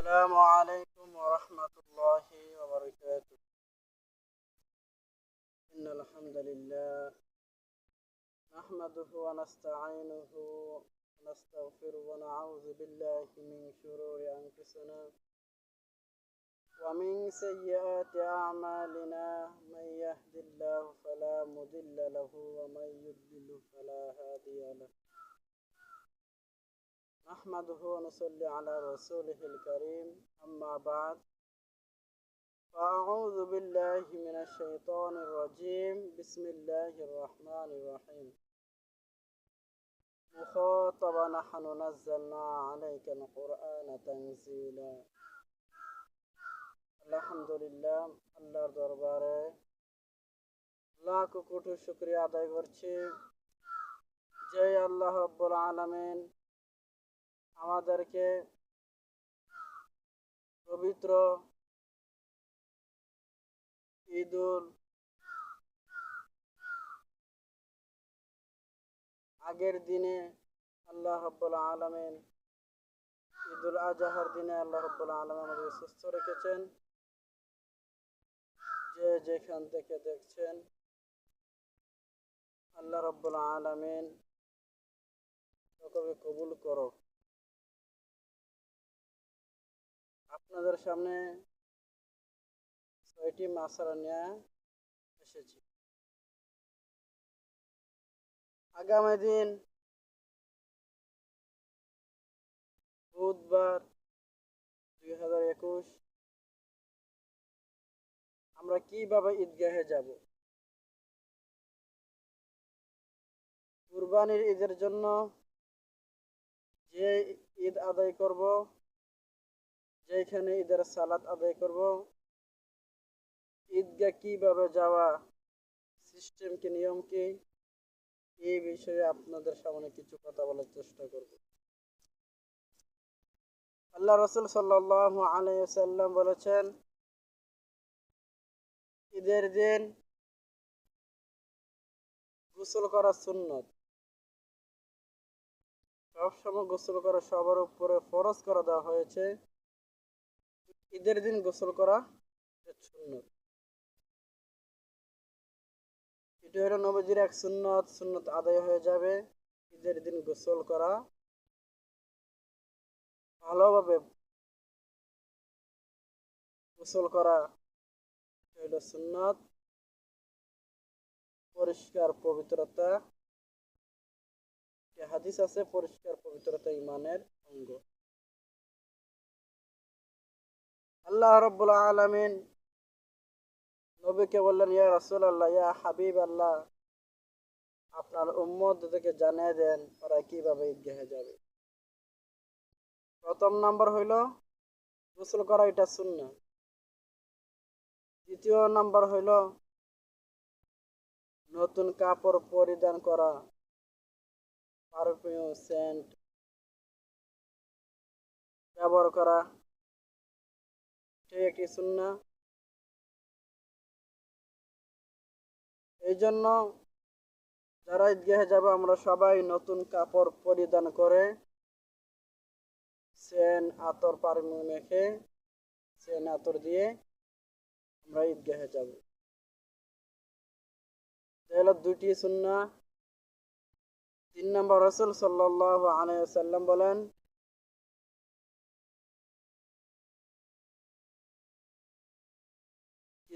السلام عليكم ورحمة الله وبركاته. إن الحمد لله نحمده ونستعينه ونستغفره ونعوذ بالله من شرور أنفسنا ومن سيئات أعمالنا من يهد الله فلا مضل له ومن يضلل فلا هادي له. نحمده ونصلي على رسوله الكريم أما بعد فأعوذ بالله من الشيطان الرجيم بسم الله الرحمن الرحيم مخاطبا نحن نزلنا عليك القرآن تنزيلا আলহামদুলিল্লাহ আল্লাহর দরবারে লাখ কোটি শুক্রিয়া আদায় করছি যে আল্লাহ রব্বুল আলমিন আমাদেরকে পবিত্র ঈদুল আগের দিনে আল্লাহ রব্বুল আলমিন ঈদুল আজহার দিনে আল্লাহ রব্বুল আলম আমাদের সুস্থ রেখেছেন। যে যেখান থেকে দেখছেন আল্লাহ রব্বুল আলমিন সকলকে কবুল করো আপনাদের সামনে ছয়টি মাসারা নিয়ে এসেছি। আগামী দিন বুধবার দুই হাজার একুশ আমরা কীভাবে ঈদগাহে যাব? কুরবানির ঈদের জন্য যে ঈদ আদায় করব যেখানে ঈদের সালাত আদায় করব ঈদগাহ কীভাবে যাওয়া সিস্টেম কি, নিয়ম কি এই বিষয়ে আপনাদের সামনে কিছু কথা বলার চেষ্টা করব। আল্লাহ রসুল সাল্লাহ আলাইসাল্লাম বলেছেন, ঈদের দিন গোসল করা সুন্নত। সবসময় গোসল করা সবার উপরে ফরজ করা দেওয়া হয়েছে। ঈদের দিন গোসল করা সুন্নত। এটা হলো নবজির এক সুন্নত সুন্নত আদায় হয়ে যাবে ঈদের দিন গোসল করা। ভালোভাবে গোসল করা হইল সুন্নত। পরিষ্কার, পবিত্রতা। হাদিস আছে, পরিষ্কার, পবিত্রতা ইমানের অঙ্গ। আল্লাহ রব্বুল আলমিন নবীকে বললেন, ইয়া রাসুল আল্লাহ ইয়া হাবিব আল্লাহ আপনার উম্মদকে জানিয়ে দেন, ওরা কীভাবে ঈদগাহে যাবে? প্রথম নাম্বার হইল, গোসল করা এটা শূন্য দ্বিতীয় নাম্বার হইল, নতুন কাপড় পরিধান করা, পারফিউম, সেন্ট ব্যবহার করা। একটি শূন্য এই জন্য যারা ঈদগাহে যাবে, আমরা সবাই নতুন কাপড় পরিধান করে সেন আতর, পারফিউম মেখে সেন আতর দিয়ে আমরা ঈদগাহে যাব। হলো দুটি সুন্না। তিন নম্বর রসুল সাল্লাহ আলাইসাল্লাম বলেন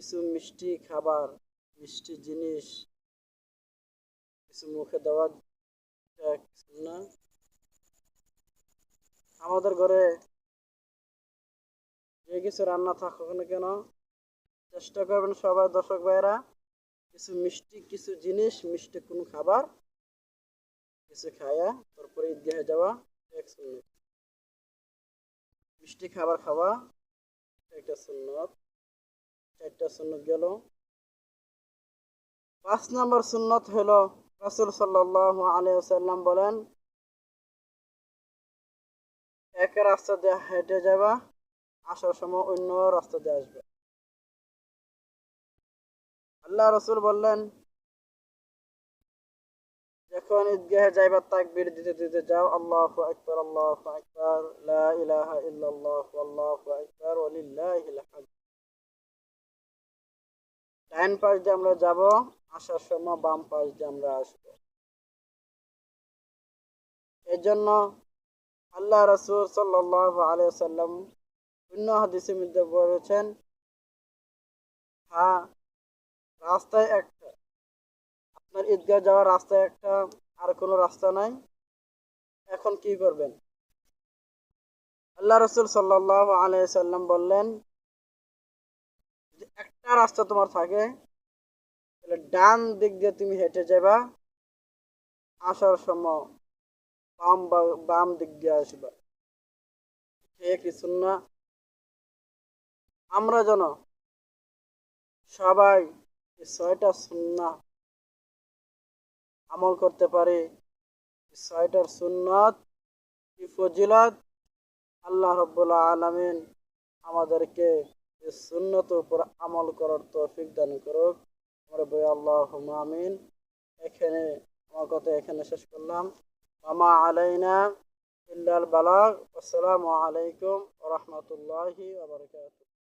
কিছু মিষ্টি খাবার, মিষ্টি জিনিস, কিছু মুখে দেওয়া না। আমাদের ঘরে যে কিছু রান্না থাকুক না কেন, চেষ্টা করবেন সবাই দর্শক ভাইয়েরা, কিছু মিষ্টি, কিছু জিনিস, মিষ্টি কোনো খাবার, কিছু খায়া তারপরে ঈদগাহে যাওয়া মিষ্টি খাবার খাওয়া একটা সুন্নত। চারটা সুন্নত গেল। পাঁচ নম্বর সুন্নত হল, রাসুল সাল্লাহ আলিয়াল্লাম বলেন, এক রাস্তা দিয়ে হেঁটে যাবা, আসার সময় অন্য রাস্তা দিয়ে আসবে। আল্লাহ রসুল বললেন যে এখন ঈদগাহে যাইবার তাকবীর দিতে দিতে যাও, আল্লাহ আকবার, আল্লাহু আকবার, লা ইলাহা ইল্লাল্লাহ আল্লাহু আকবার, ওয়ালিল্লাহিল ডাইন পাশ দিয়ে আমরা যাব, আসার সময় বাম পাশ দিয়ে আমরা আসব। এই জন্য আল্লাহ রসুল সাল্লাহ আলিয়া সাল্লাম অন্য হাদিসের মধ্যে বলেছেন হ্যাঁ রাস্তায় একটা। আপনার ঈদগাহ যাওয়ার রাস্তায় একটা, আর কোনো রাস্তা নাই। এখন কি করবেন? আল্লাহ রসুল সাল্লাহ আলিয়া সাল্লাম বললেন একটা রাস্তা তোমার থাকে? তাহলে ডান দিক দিয়ে তুমি হেঁটে যাবা আসার সময় বাম বাম দিক দিয়ে আসবা। ঠিক না আমরা যেন সবাই ছয়টা সুন্না আমল করতে পারি। ছয়টার সুন্নত ফজিলত? আল্লাহ রব্বুল্লাহ আলমিন আমাদেরকে এই সুন্নত উপর আমল করার তৌফিক দান করুক। আমার বই আল্লাহ আমিন। এখানে, আমার কথা এখানে শেষ করলাম। মামা আলাইনা ইল্লাল বালাগ। আসসালামু আলাইকুম রহমতুল্লাহি বারাকাতুহু।